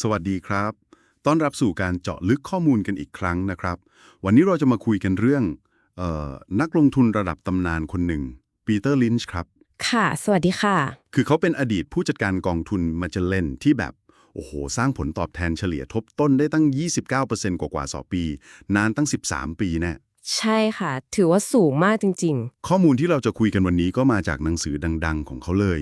สวัสดีครับ ต้อนรับสู่การเจาะลึกข้อมูลกันอีกครั้งนะครับ วันนี้เราจะมาคุยกันเรื่องเออนักลงทุนระดับตำนานคนหนึ่งปีเตอร์ลินช์ครับ ค่ะ สวัสดีค่ะ คือเขาเป็นอดีตผู้จัดการกองทุนมาเจเลนที่แบบ โอ้โห สร้างผลตอบแทนเฉลี่ยทบต้นได้ตั้ง 29%กว่าๆต่อปี นานตั้ง 13 ปีแน่ใช่ค่ะ ถือว่าสูงมากจริงข้อมูลที่เราจะคุยกันวันนี้ก็มาจากหนังสือดัง ๆ ของเขาเลย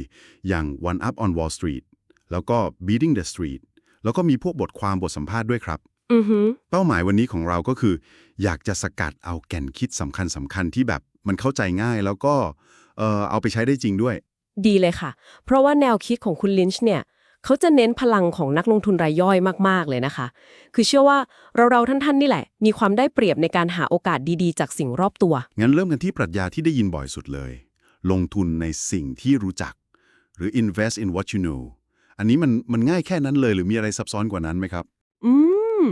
อย่าง One Up on Wall Street แล้วก็ Beating the Street แล้วก็มีพวกบทความบทสัมภาษณ์ด้วยครับๆอือหือเป้าหมายวันนี้ของเราก็คือ อยากจะสกัดเอาแก่นคิดสำคัญสำคัญที่แบบมันเข้าใจง่ายแล้วก็เอ่อเอาไปใช้ได้จริงด้วย ดีเลยค่ะ เพราะว่าแนวคิดของคุณลินช์เนี่ยเขาจะเน้นพลังของนักลงทุนรายย่อยมาก ๆ เลยนะคะ คือเชื่อว่าเราๆท่าน ๆ นี่แหละ มีความได้เปรียบในการหาโอกาสดีๆ จากสิ่งรอบตัว งั้นเริ่มกันที่ปรัชญาที่ได้ยินบ่อยสุดเลย ลงทุนในสิ่งที่รู้จัก หรือ invest in what you know อันนี้มันมันง่ายแค่นั้นเลยหรือมีอะไรซับซ้อนกว่านั้นไหมครับ อืม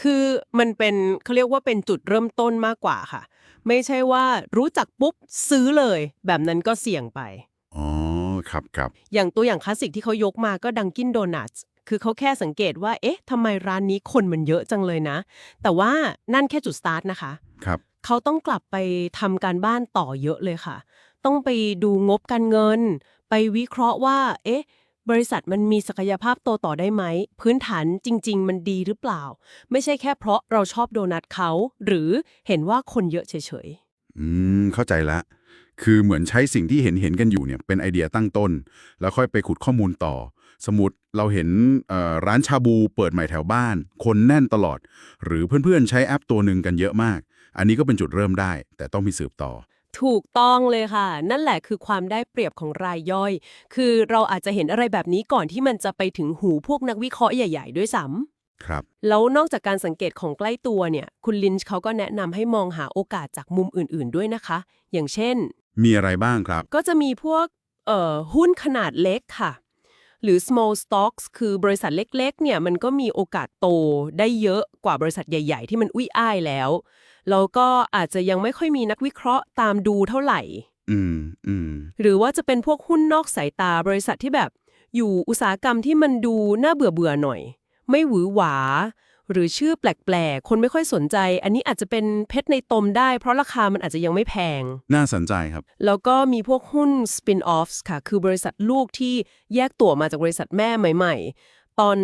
คือมันเป็นเขาเรียกว่าเป็นจุดเริ่มต้นมากกว่าค่ะ ไม่ใช่ว่ารู้จักปุ๊บซื้อเลย แบบนั้นก็เสี่ยงไป อ๋อ ครับครับอย่างตัวอย่างคลาสสิกที่เขายกมาก็ดังกินโดนัทคือเขาแค่สังเกตว่า เอ๊ะทำไมร้านนี้คนมันเยอะจังเลยนะ แต่ว่านั่นแค่จุดสตาร์ทนะคะ ครับ เขาต้องกลับไปทำการบ้านต่อเยอะเลยค่ะ ต้องไปดูงบการเงิน ไปวิเคราะห์ว่า เอ๊ะ บริษัทมันมีศักยภาพโตต่อได้ไหม พื้นฐานจริง ๆ มันดีหรือเปล่า ไม่ใช่แค่เพราะเราชอบโดนัทเขา หรือเห็นว่าคนเยอะเฉยอืม เข้าใจละ คือเหมือนใช้สิ่งที่เห็นเห็นกันอยู่เนี่ยเป็นไอเดียตั้งต้น แล้วค่อยไปขุดข้อมูลต่อ สมมติเราเห็นเอ่อร้านชาบูเปิดใหม่แถวบ้าน คนแน่นตลอด หรือเพื่อนๆใช้แอปตัวหนึ่งกันเยอะมาก อันนี้ก็เป็นจุดเริ่มได้ แต่ต้องมีสืบต่อ ๆ ถูกต้องเลยค่ะ นั่นแหละคือความได้เปรียบของรายย่อย คือเราอาจจะเห็นอะไรแบบนี้ก่อนที่มันจะไปถึงหูพวกนักวิเคราะห์ใหญ่ ๆ ด้วยซ้ำ ครับ แล้วนอกจากการสังเกตของใกล้ตัวเนี่ย คุณลินช์เขาก็แนะนำให้มองหาโอกาสจากมุมอื่นๆด้วยนะคะ อย่างเช่น มีอะไรบ้างครับ ก็จะมีพวกเอ่อหุ้นขนาดเล็กค่ะ หรือ small stocks คือบริษัทเล็กๆ เนี่ยมันก็มีโอกาสโตได้เยอะกว่าบริษัทใหญ่ ๆ ที่มันอุ้ยอ้ายแล้ว แล้วก็อาจจะยังไม่ค่อยมีนักวิเคราะห์ตามดูเท่าไหร่ อืมอืมหรือว่าจะเป็นพวกหุ้นนอกสายตาบริษัทที่แบบ อยู่อุตสาหกรรมที่มันดูน่าเบื่อเบื่อๆหน่อย ไม่หวือหวา หรือชื่อแปลกๆ คนไม่ค่อยสนใจ อันนี้อาจจะเป็นเพชรในตมได้ เพราะราคามันอาจจะยังไม่แพง น่าสนใจครับ แล้วก็มีพวกหุ้น spin-offs ค่ะ คือบริษัทลูกที่แยกตัวมาจากบริษัทแม่ใหม่ ๆ ตอน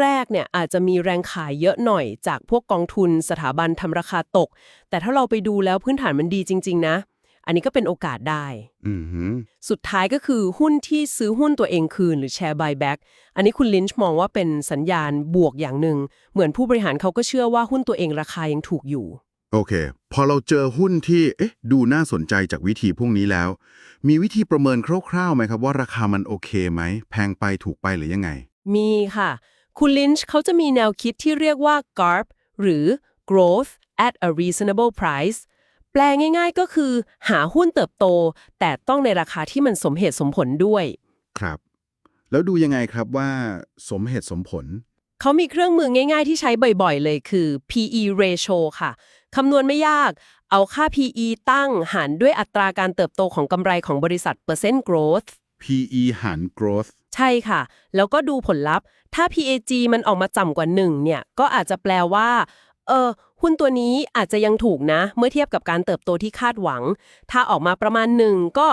แรกๆเนี่ยอาจจะมีแรงขายเยอะหน่อย จากพวกกองทุนสถาบันทำราคาตก แต่ถ้าเราไปดูแล้วพื้นฐานมันดีจริง ๆ นะ อันนี้ก็เป็นโอกาสได้อืมหือสุดท้ายก็คือหุ้นที่ซื้อหุ้นตัวเองคืนหรือแชร์ buyback อันนี้คุณลินช์มองว่าเป็นสัญญาณบวกอย่างหนึ่ง เหมือนผู้บริหารเขาก็เชื่อว่าหุ้นตัวเองราคายังถูกอยู่ โอเค พอเราเจอหุ้นที่เอ๊ะดูน่าสนใจจากวิธีพวกนี้แล้ว มีวิธีประเมินคร่าวๆไหมครับว่าราคามันโอเคไหม แพงไปถูกไปหรือยังไง มีค่ะ คุณลินช์เขาจะมีแนวคิดที่เรียกว่า GARP หรือ Growth at a Reasonable Price แปลง่าย ๆ ก็คือ หาหุ้นเติบโต แต่ต้องในราคาที่มันสมเหตุสมผลด้วย ครับ แล้วดูยังไงครับว่าสมเหตุสมผล เขามีเครื่องมือง่าย ๆ ที่ใช้บ่อย ๆ เลยคือ PE ratio ค่ะ คำนวณไม่ยาก เอาค่า PE ตั้งหารด้วยอัตราการเติบโตของกำไรของบริษัทเปอร์เซ็นต์ growth PE หาร growth ใช่ค่ะ แล้วก็ดูผลลัพธ์ ถ้า PAG มันออกมาต่ำกว่า 1 เนี่ย ก็อาจจะแปลว่า เออหุ้นตัวนี้อาจจะยังถูกนะ เมื่อเทียบกับการเติบโตที่คาดหวัง ถ้าออกมาประมาณ1ก็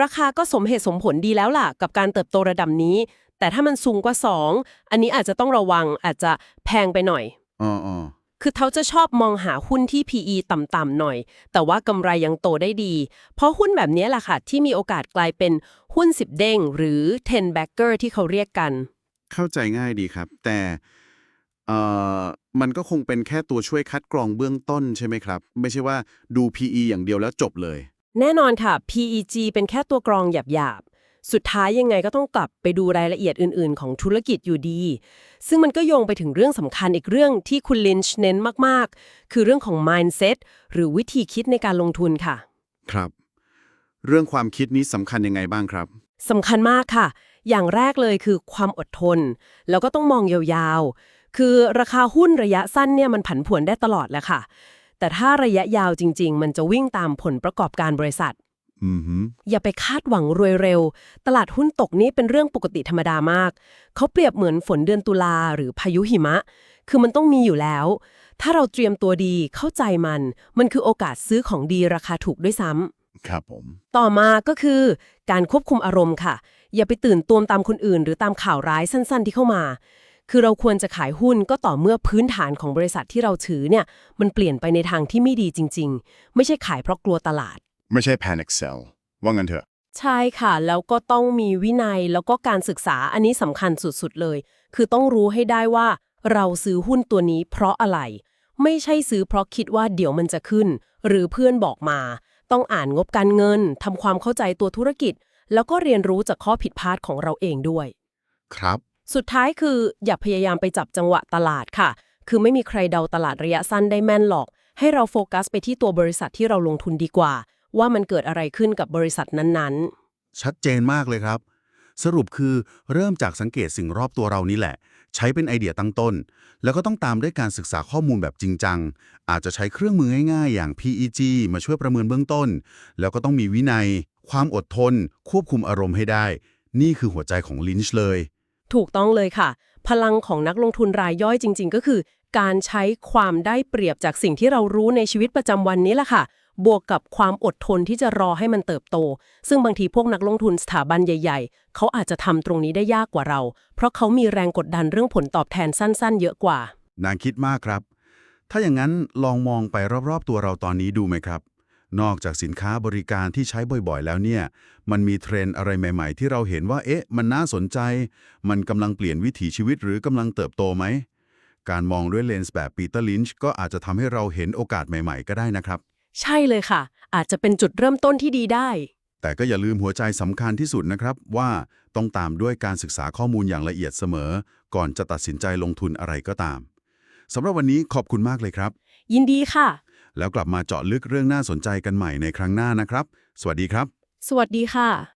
ราคาก็สมเหตุสมผลดีแล้วล่ะ กับการเติบโตระดับนี้ แต่ถ้ามันสูงกว่า 2 อันนี้อาจจะต้องระวังอาจจะแพงไปหน่อยอ๋ออ๋อคือเขาจะชอบมองหาหุ้นที่ PE ต่ำๆหน่อย แต่ว่ากำไรยังโตได้ดี เพราะหุ้นแบบนี้แหละค่ะ ที่มีโอกาสกลายเป็นหุ้น 10 เด้ง หรือ 10 bagger ที่เขาเรียกกัน เข้าใจง่ายดีครับ แต่ เอ่อมันก็คงเป็นแค่ตัวช่วยคัดกรองเบื้องต้นใช่ไหมครับ ไม่ใช่ว่าดู PE อย่างเดียวแล้วจบเลย แน่นอนค่ะ PEG เป็นแค่ตัวกรองหยาบๆ สุดท้ายยังไงก็ต้องกลับไปดูรายละเอียดอื่นๆ ของธุรกิจอยู่ดี ซึ่งมันก็โยงไปถึงเรื่องสำคัญอีกเรื่องที่คุณลินช์เน้นมากๆ คือเรื่องของ mindset หรือวิธีคิดในการลงทุนค่ะ ครับ เรื่องความคิดนี้สำคัญยังไงบ้างครับ สำคัญมากค่ะ อย่างแรกเลยคือความอดทน แล้วก็ต้องมองยาวๆ คือราคาหุ้นระยะสั้นเนี่ยมันผันผวนได้ตลอดแหละค่ะ แต่ถ้าระยะยาวจริง ๆ มันจะวิ่งตามผลประกอบการบริษัทอืมฮึอย่าไปคาดหวังรวยเร็ว ตลาดหุ้นตกนี่เป็นเรื่องปกติธรรมดามาก เขาเปรียบเหมือนฝนเดือนตุลาหรือพายุหิมะ คือมันต้องมีอยู่แล้ว ถ้าเราเตรียมตัวดีเข้าใจมัน มันคือโอกาสซื้อของดีราคาถูกด้วยซ้ำครับผม ต่อมาก็คือ การควบคุมอารมณ์ค่ะ อย่าไปตื่นตูมตามคนอื่น หรือตามข่าวร้ายสั้น ๆ ที่เข้ามา คือเราควรจะขายหุ้นก็ต่อเมื่อพื้นฐานของบริษัทที่เราถือเนี่ยมันเปลี่ยนไปในทางที่ไม่ดีจริง ๆ ไม่ใช่ขายเพราะกลัวตลาด ไม่ใช่ panic sell ว่างั้นเถอะ ใช่ค่ะ แล้วก็ต้องมีวินัยแล้วก็การศึกษาอันนี้สำคัญสุดๆเลย คือต้องรู้ให้ได้ว่า เราซื้อหุ้นตัวนี้เพราะอะไร ไม่ใช่ซื้อเพราะคิดว่าเดี๋ยวมันจะขึ้น หรือเพื่อนบอกมา ต้องอ่านงบการเงินทำความเข้าใจตัวธุรกิจ แล้วก็เรียนรู้จากข้อผิดพลาดของเราเองด้วย ครับ สุดท้ายคืออย่าพยายามไปจับจังหวะตลาดค่ะ คือไม่มีใครเดาตลาดระยะสั้นได้แม่นหรอก ให้เราโฟกัสไปที่ตัวบริษัทที่เราลงทุนดีกว่า ว่ามันเกิดอะไรขึ้นกับบริษัทนั้นๆ ชัดเจนมากเลยครับ สรุปคือเริ่มจากสังเกตสิ่งรอบตัวเรานี่แหละ ใช้เป็นไอเดียตั้งต้น แล้วก็ต้องตามด้วยการศึกษาข้อมูลแบบจริงจัง อาจจะใช้เครื่องมือง่ายๆ อย่าง PEG มาช่วยประเมินเบื้องต้น แล้วก็ต้องมีวินัย ความอดทน ควบคุมอารมณ์ให้ได้ นี่คือหัวใจของลินช์เลย ถูกต้องเลยค่ะ พลังของนักลงทุนรายย่อยจริง ๆ ก็คือ การใช้ความได้เปรียบจากสิ่งที่เรารู้ในชีวิตประจำวันนี้แหละค่ะ บวกกับความอดทนที่จะรอให้มันเติบโต ซึ่งบางทีพวกนักลงทุนสถาบันใหญ่ ๆ เขาอาจจะทำตรงนี้ได้ยากกว่าเรา เพราะเขามีแรงกดดันเรื่องผลตอบแทนสั้น ๆ เยอะกว่า นางคิดมากครับ ถ้าอย่างนั้นลองมองไปรอบๆตัวเราตอนนี้ดูไหมครับ นอกจากสินค้าบริการที่ใช้บ่อยๆ แล้วเนี่ย มันมีเทรนด์อะไรใหม่ๆ ที่เราเห็นว่า เอ๊ะ มันน่าสนใจ มันกำลังเปลี่ยนวิถีชีวิตหรือกำลังเติบโตไหม การมองด้วยเลนส์แบบปีเตอร์ลินช์ก็อาจจะทำให้เราเห็นโอกาสใหม่ๆ ก็ได้นะครับ ใช่เลยค่ะ อาจจะเป็นจุดเริ่มต้นที่ดีได้ แต่ก็อย่าลืมหัวใจสำคัญที่สุดนะครับว่าต้องตามด้วยการศึกษาข้อมูลอย่างละเอียดเสมอ ก่อนจะตัดสินใจลงทุนอะไรก็ตามสำหรับวันนี้ขอบคุณมากเลยครับ ยินดีค่ะ แล้วกลับมาเจาะลึกเรื่องน่าสนใจกันใหม่ในครั้งหน้านะครับ สวัสดีครับ สวัสดีค่ะ